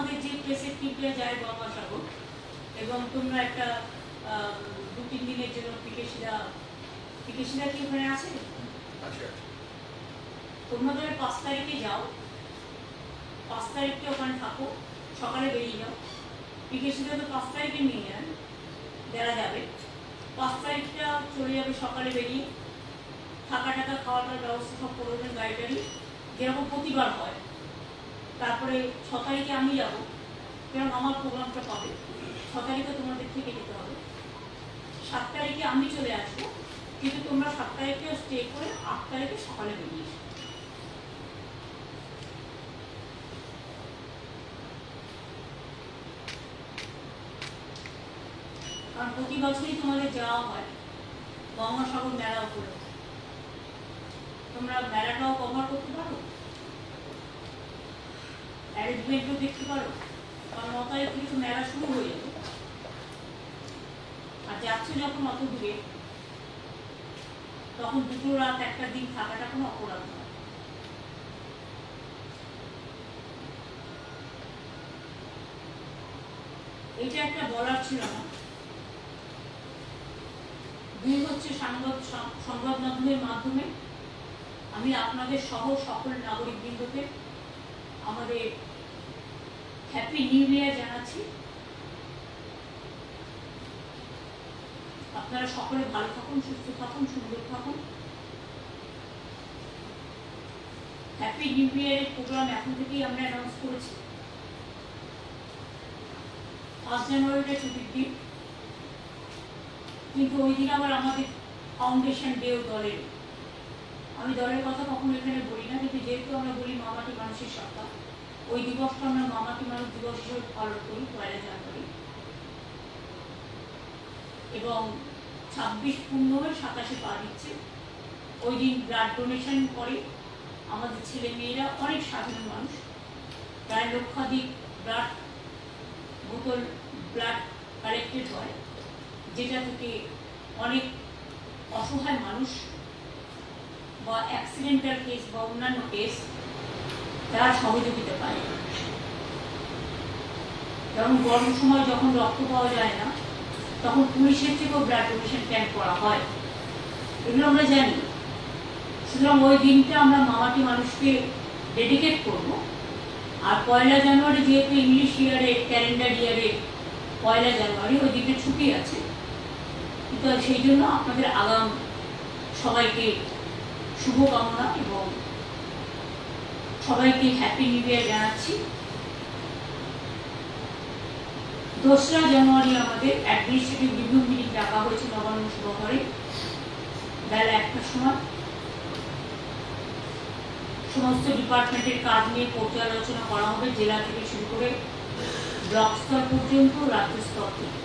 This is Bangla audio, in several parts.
আমাদের যে প্লেসের টিপে যায় গঙ্গাসাগর এবং তোমরা একটা দু তিন দিনের জন্য পিকেশিরা পিকেশিরা কি ওখানে আছে? তোমরা ধরে পাঁচ তারিখে যাও। পাঁচ তারিখে ওখানে থাকো সকালে বেরিয়ে যাও। পিকেশিরা তো পাঁচ তারিখে নিয়ে যান যারা যাবে। পাঁচ তারিখটা চলে যাবে সকালে বেরিয়ে। থাকা টাকা খাওয়া দাওয়ার ব্যবস্থা সব করবেন গাড়ি টাড়ি যেরকম প্রতিবার হয় তারপরে ছ তারিখে আমি যাব। কারণ আমার প্রোগ্রামটা পাবে ছ তারিখে তোমাদের থেকে যেতে হবে। সাত তারিখে আমি চলে আসব, কিন্তু তোমরা সাত তারিখেও স্টে করে আট তারিখে সকালে বেরিয়ে কারণ প্রতি বছরই তোমাদের যাওয়া হয় গঙ্গাসাগর মেলা উপলক্ষে তোমরা মেলাটাও কভার করতে পারো? অ্যারেঞ্জমেন্টও দেখতে পারো। কারণ ন থেকে তো মেলা শুরু হয়ে যাবে। আর যাচ্ছে যখন অত দূরে, তখন দুটো রাত একটা দিন থাকাটা কোনো অপরাধ নয়। এটা একটা বলার ছিল না। দুই হচ্ছে সংবাদ সংবাদ মাধ্যমের মাধ্যমে আমি আপনাদের সহ সকল নাগরিকবৃন্দকে, আমাদের হ্যাপি নিউ ইয়ার জানাচ্ছি। আপনারা সকলে ভালো থাকুন, সুস্থ থাকুন, সুন্দর থাকুন। হ্যাপি নিউ ইয়ারের প্রোগ্রাম এখন থেকেই আমরা অ্যানাউন্স করেছি। ফার্স্ট জানুয়ারিটা ছুটির দিন। কিন্তু ওই দিন আবার আমাদের ফাউন্ডেশন ডেও দলের আমি দলের কথা কখনো এখানে বলি না, কিন্তু যেহেতু আমরা বলি মামাটি ওই দিবসটা আমরা মামাটি মানুষ দিবস হিসেবে পালন করি, পয়লা জানুয়ারি। এবং ছাব্বিশ পূর্ণ সাতাশে পা দিচ্ছে। ওই দিন ব্লাড ডোনেশন করে আমাদের ছেলে মেয়েরা অনেক সাধারণ মানুষ। প্রায় লক্ষাধিক ব্লাড বোতল ব্লাড কালেক্টেড হয়, যেটা থেকে অনেক অসহায় মানুষ বা অ্যাক্সিডেন্টাল কেস বা অন্যান্য কেস তারা সহযোগিতা পায় যেমন গরম সময় যখন রক্ত পাওয়া যায় না, তখন পুলিশের থেকেও ব্লাড ডোনেশন ক্যাম্প করা হয়। এগুলো আমরা জানি। সুতরাং ওই দিনটা আমরা মামাটি মানুষকে ডেডিকেট করব। আর পয়লা জানুয়ারি যেহেতু ইংলিশ ইয়ারে ক্যালেন্ডার ইয়ারে পয়লা জানুয়ারি ওই দিনটা ছুটি আছে। কিন্তু সেই জন্য আপনাদের আগাম সবাইকে শুভকামনা এবং সবাইকে হ্যাপি নিউ ইয়ার জানাচ্ছি। দোসরা জানুয়ারি আমাদের অ্যাডমিনিস্ট্রেটিভ রিভিউ মিটিং ডাকা হয়েছে নবান্ন সভাঘরে বেলা একটার সময়। সমস্ত ডিপার্টমেন্টের কাজ নিয়ে পর্যালোচনা করা হবে, জেলা থেকে শুরু করে ব্লক স্তর পর্যন্ত, রাজ্য স্তর থেকে।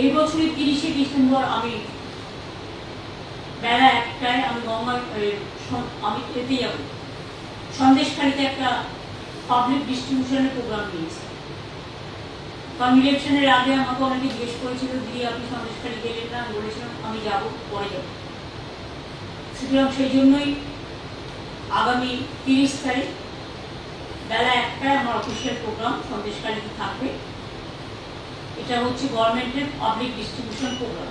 এই বছরের তিরিশে ডিসেম্বর আমি বেলা একটায় আমি গঙ্গা আমি এতে যাব। সন্দেশখালিতে একটা পাবলিক ডিস্ট্রিবিউশনের প্রোগ্রাম নিয়েছি কারণ ইলেকশনের আগে আমাকে অনেকে জিজ্ঞেস করেছিল, দিদি, আপনি সন্দেশখালি গেলেন না? আমি বলেছিলাম, আমি যাব, পরে যাব। সুতরাং সেই জন্যই আগামী তিরিশ তারিখ, বেলা একটায় আমার অফিসিয়াল প্রোগ্রাম সন্দেশখালিতে থাকবে। এটা হচ্ছে গভর্নমেন্টের পাবলিক ডিস্ট্রিবিউশন প্রোগ্রাম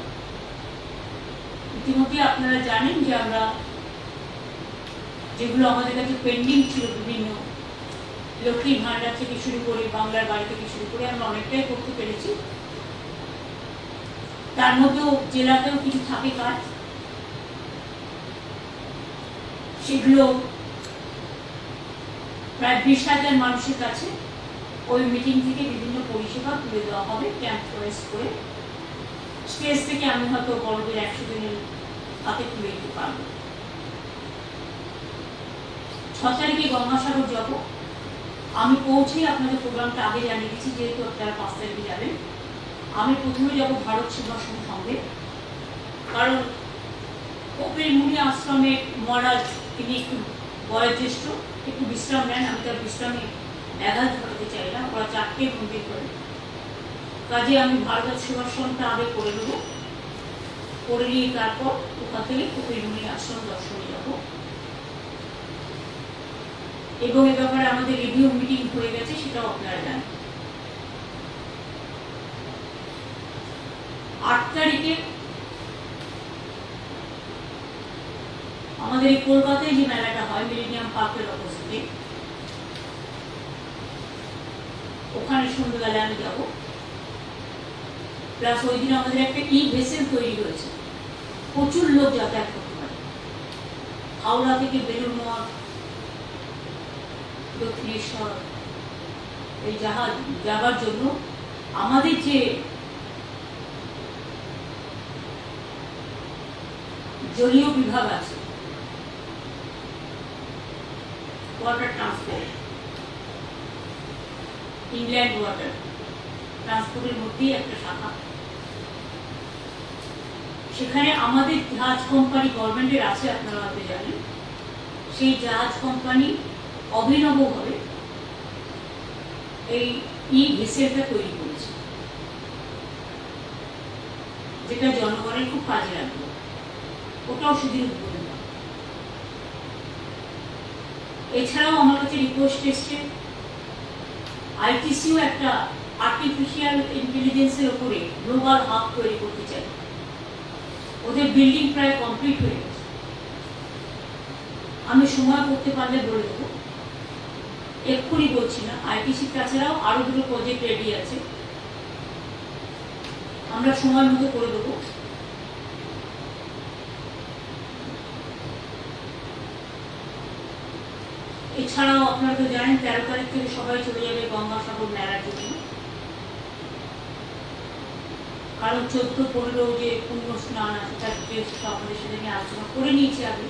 ইতিমধ্যে আপনারা জানেন যে আমরা যেগুলো আমাদের কাছে পেন্ডিং ছিল বিভিন্ন লক্ষ্মী ভাণ্ডার থেকে শুরু করে বাংলার বাড়ি থেকে শুরু করে আমরা অনেকটাই করতে পেরেছি। তার মধ্যেও জেলাতেও কিছু থাকে কাজ। সেগুলো প্রায় বিশ হাজার মানুষের কাছে ওই মিটিং থেকে বিভিন্ন পরিষেবা তুলে দেওয়া হবে ক্যাম্প ফরেস করে। স্টেজ থেকে আমি হয়তো বড়দের একশো জনের হাতে তুলে দিতে পারব? ছ তারিখে গঙ্গাসাগর যাব। আমি পৌঁছেই আপনাদের প্রোগ্রামটা আগে জানিয়ে দিচ্ছি, যেহেতু আপনারা পাঁচ তারিখে যাবেন। আমি প্রথমে যাব ভারত সেবাশ্রম সঙ্গে। কারণ কপিল মুনি আশ্রমে মহারাজ, তিনি একটু বয়োজ্যেষ্ঠ, একটু বিশ্রাম নেন। আমি তার বিশ্রামে ব্যাঘাত ঘটাতে চাই না। ওরা চারটে মন্দির করে কাজে আমি ভারত সেবাশ্রমটা আগে করে নেব। করে নিয়ে তারপর ওখান থেকে কপিল মুনি আশ্রম দর্শনে যাব। এবং এ ব্যাপারে আমাদের রিভিউ মিটিং হয়ে গেছে, সেটাও আপনারা জানেন। আট তারিখে আমাদের এই কলকাতায় যে মেলাটা হয় মিলেনিয়াম পার্কের অপোজিটে ওখানে সন্ধ্যেবেলা আমি যাব। প্লাস ওই দিন আমাদের একটা ই ভেসেল তৈরি হয়েছে। প্রচুর লোক যাতায়াত করতে পারে। হাওড়া থেকে বেলুর মঠ দক্ষিণেশ্বর, এই জাহাজ, যাবার জন্য আমাদের যে জলীয় বিভাগ আছে ওয়াটার ট্রান্সপোর্ট ইংল্যান্ড ওয়াটার ট্রান্সপোর্টের মধ্যেই একটা শাখা। সেখানে আমাদের জাহাজ কোম্পানি গভর্নমেন্টের আছে, আপনারা হয়তো জানেন। সেই জাহাজ কোম্পানি অভিনবভাবে এই ই ভেসেলটা তৈরি করেছে। যেটা জনগণের খুব কাজে লাগবে। ওটাও সেদিন উদ্বোধন এছাড়াও আমার কাছে রিকোয়েস্ট এসছে আইটিসিও একটা আর্টিফিশিয়াল ইন্টেলিজেন্সের ওপরে গ্লোবাল হাব তৈরি করতে চাই। ওদের বিল্ডিং প্রায় কমপ্লিট হয়ে গেছে। আমি সময় করতে পারলে বলে দেবো। এক্ষুনি বলছি না আইটিসি তাছাড়াও আরও দুটো প্রজেক্ট রেডি আছে। আমরা সময় মতো করে দেবো। এছাড়াও আপনারা তো জানেন, তেরো তারিখ থেকে সবাই চলে যাবে গঙ্গাসাগর মেলার জন্য। কারণ চোদ্দ, পনেরো যে পুণ্য স্নান আছে তার সকলের সাথে আমি আলোচনা করে নিয়েছি আগে